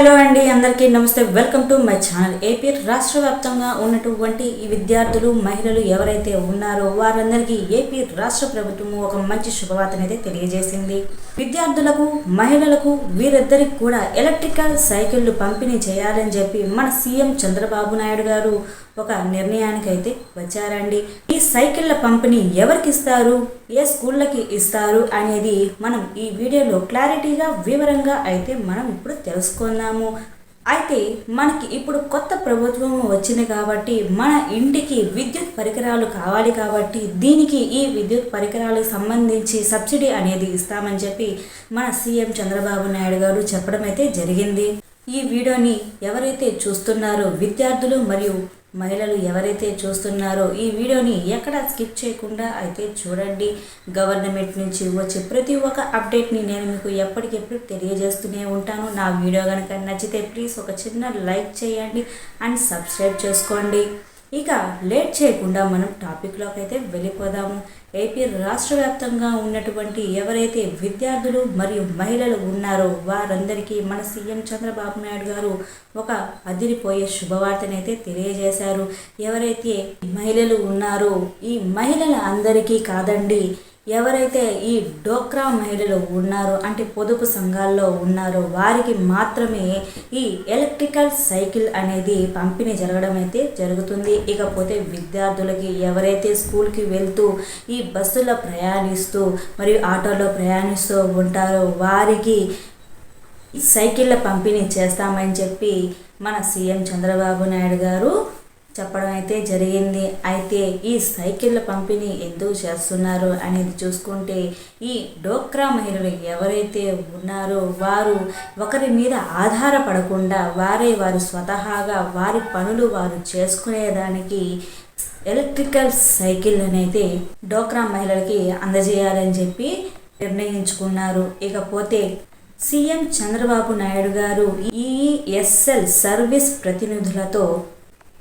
Halo అండి అందరికీ నమస్తే. Welcome to my channel. AP రాష్ట్ర వ్యాప్తంగా ఉన్నటువంటి ఈ విద్యార్థులు మహిళలు ఎవరైతే ఉన్నారో వారందరికీ ఏపీ రాష్ట్ర ప్రభుత్వం ఒక మంచి శుభవార్తనైతే తెలియజేసింది. విద్యార్థులకు మహిళలకు వీరిద్దరికి కూడా ఎలక్ట్రికల్ సైకిళ్ళు పంపిణీ చేయాలని చెప్పి మన సీఎం చంద్రబాబు నాయుడు గారు ఒక నిర్ణయానికి అయితే వచ్చారండి. ఈ సైకిళ్ళ పంపిణీ ఎవరికి ఇస్తారు? ఏ స్కూళ్ళకి ఇస్తారు? అనేది మనం ఈ వీడియోలో క్లారిటీగా వివరంగా అయితే మనం ఇప్పుడు తెలుసుకుందాము. అయితే మనకి ఇప్పుడు కొత్త ప్రభుత్వం వచ్చింది కాబట్టి మన ఇంటికి విద్యుత్ పరికరాలు కావాలి కాబట్టి దీనికి ఈ విద్యుత్ పరికరాలకు సంబంధించి సబ్సిడీ అనేది ఇస్తామని చెప్పి మన సీఎం చంద్రబాబు నాయుడు గారు చెప్పడం అయితే జరిగింది. ఈ వీడియోని ఎవరైతే చూస్తున్నారో విద్యార్థులు మరియు మహిళలు ఎవరైతే చూస్తున్నారో ఈ వీడియోని ఎక్కడ స్కిప్ చేయకుండా అయితే చూడండి. గవర్నమెంట్ నుంచి వచ్చే ప్రతి ఒక్క అప్డేట్ని నేను మీకు ఎప్పటికెప్పుడు తెలియజేస్తూనే ఉంటాను. నా వీడియో కనుక నచ్చితే ప్లీజ్ ఒక చిన్న లైక్ చేయండి అండ్ సబ్స్క్రైబ్ చేసుకోండి. ఇక లేట్ చేయకుండా మనం టాపిక్లోకి అయితే వెళ్ళిపోదాము. ఏపీ రాష్ట్ర వ్యాప్తంగా ఉన్నటువంటి ఎవరైతే విద్యార్థులు మరియు మహిళలు ఉన్నారో వారందరికీ మన సీఎం చంద్రబాబు నాయుడు గారు ఒక అదిరిపోయే శుభవార్తనైతే తెలియజేశారు. ఎవరైతే మహిళలు ఉన్నారో ఈ మహిళల అందరికీ కాదండి ఎవరైతే ఈ డోక్రా మహిళలు ఉన్నారో అంటే పొదుపు సంఘాల్లో ఉన్నారో వారికి మాత్రమే ఈ ఎలక్ట్రికల్ సైకిల్ అనేది పంపిణీ జరగడం అయితే జరుగుతుంది. ఇకపోతే విద్యార్థులకి ఎవరైతే స్కూల్కి వెళ్తూ ఈ బస్సులో ప్రయాణిస్తూ మరియు ఆటోలో ప్రయాణిస్తూ ఉంటారో వారికి సైకిళ్ళ పంపిణీ చేస్తామని చెప్పి మన సీఎం చంద్రబాబు నాయుడు గారు చెప్పడం అయితే జరిగింది. అయితే ఈ సైకిళ్ళ పంపిణీ ఎందుకు చేస్తున్నారు అనేది చూసుకుంటే ఈ డోక్రా మహిళలు ఎవరైతే ఉన్నారో వారు ఒకరి మీద ఆధారపడకుండా వారే వారు స్వతహాగా వారి పనులు వారు చేసుకునేదానికి ఎలక్ట్రికల్ సైకిల్ అనేది డోక్రా మహిళలకి అందజేయాలని చెప్పి నిర్ణయించుకున్నారు. ఇకపోతే సీఎం చంద్రబాబు నాయుడు గారు ఈఎస్ఎల్ సర్వీస్ ప్రతినిధులతో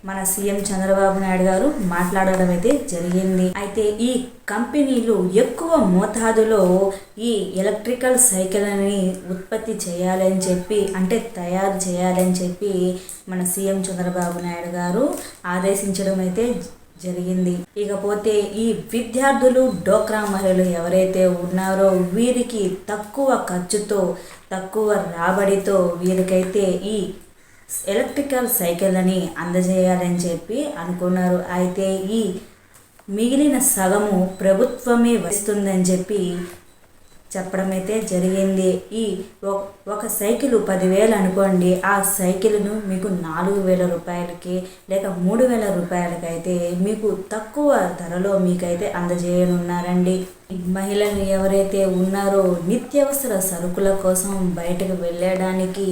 మన సీఎం చంద్రబాబు నాయుడు గారు మాట్లాడడం అయితే జరిగింది. అయితే ఈ కంపెనీలు ఎక్కువ మోతాదులో ఈ ఎలక్ట్రికల్ సైకిల్ని ఉత్పత్తి చేయాలని చెప్పి అంటే తయారు చేయాలని చెప్పి మన సీఎం చంద్రబాబు నాయుడు గారు ఆదేశించడం అయితే జరిగింది. ఇకపోతే ఈ విద్యార్థులు డోక్రా మహిళలు ఎవరైతే ఉన్నారో వీరికి తక్కువ ఖర్చుతో తక్కువ రాబడితో వీరికైతే ఈ ఎలక్ట్రికల్ సైకిల్ అని అందజేయాలని చెప్పి అనుకున్నారు. అయితే ఈ మిగిలిన సగము ప్రభుత్వమే వస్తుందని చెప్పి చెప్పడం అయితే జరిగింది. ఈ ఒక సైకిల్ పదివేలు అనుకోండి ఆ సైకిల్ను మీకు నాలుగు వేల రూపాయలకి లేక మూడు వేల రూపాయలకైతే మీకు తక్కువ ధరలో మీకైతే అందజేయనున్నారండి. మహిళలు ఎవరైతే ఉన్నారో నిత్యావసర సరుకుల కోసం బయటకు వెళ్ళడానికి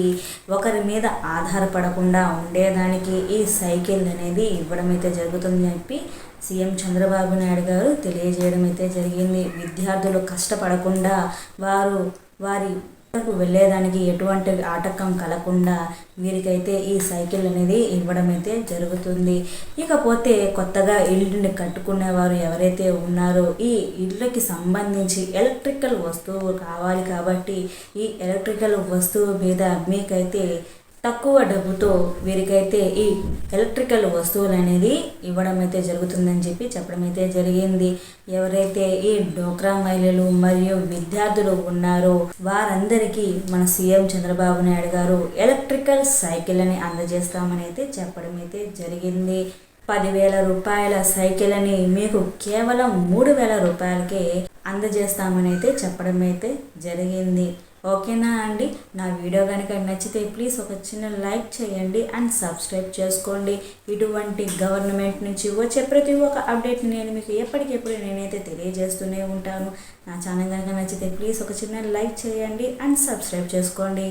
ఒకరి మీద ఆధారపడకుండా ఉండేదానికి ఈ సైకిల్ అనేది ఇవ్వడం అయితే జరుగుతుందని చెప్పి సీఎం చంద్రబాబు నాయుడు గారు తెలియజేయడం అయితే జరిగింది. విద్యార్థులు కష్టపడకుండా వారు వారి వెళ్ళేదానికి ఎటువంటి ఆటంకం కలగకుండా వీరికైతే ఈ సైకిల్ అనేది ఇవ్వడం అయితే జరుగుతుంది. ఇకపోతే కొత్తగా ఇల్లుని కట్టుకునేవారు ఎవరైతే ఉన్నారో ఈ ఇళ్ళకి సంబంధించి ఎలక్ట్రికల్ వస్తువు కావాలి కాబట్టి ఈ ఎలక్ట్రికల్ వస్తువు మీద మీకైతే తక్కువ డబ్బుతో వీరికైతే ఈ ఎలక్ట్రికల్ వస్తువులు అనేది ఇవ్వడం అయితే జరుగుతుందని చెప్పి చెప్పడం అయితే జరిగింది. ఎవరైతే ఈ డోక్రా మహిళలు మరియు విద్యార్థులు ఉన్నారో వారందరికీ మన సీఎం చంద్రబాబు నాయుడు గారు ఎలక్ట్రికల్ సైకిల్ అని అందజేస్తామని అయితే చెప్పడం అయితే జరిగింది. పదివేల రూపాయల సైకిల్ అని మీకు కేవలం మూడు వేల రూపాయలకే అందజేస్తామని అయితే చెప్పడం అయితే జరిగింది. ఓకేనా అండి? నా వీడియో కనుక నచ్చితే ప్లీజ్ ఒక చిన్న లైక్ చేయండి అండ్ సబ్స్క్రైబ్ చేసుకోండి. ఇటువంటి గవర్నమెంట్ నుంచి వచ్చే ప్రతి ఒక్క అప్డేట్ నేను మీకు ఎప్పటికెప్పుడు నేనైతే తెలియజేస్తూనే ఉంటాను. నా ఛానల్ కనుక నచ్చితే ప్లీజ్ ఒక చిన్న లైక్ చేయండి అండ్ సబ్స్క్రైబ్ చేసుకోండి.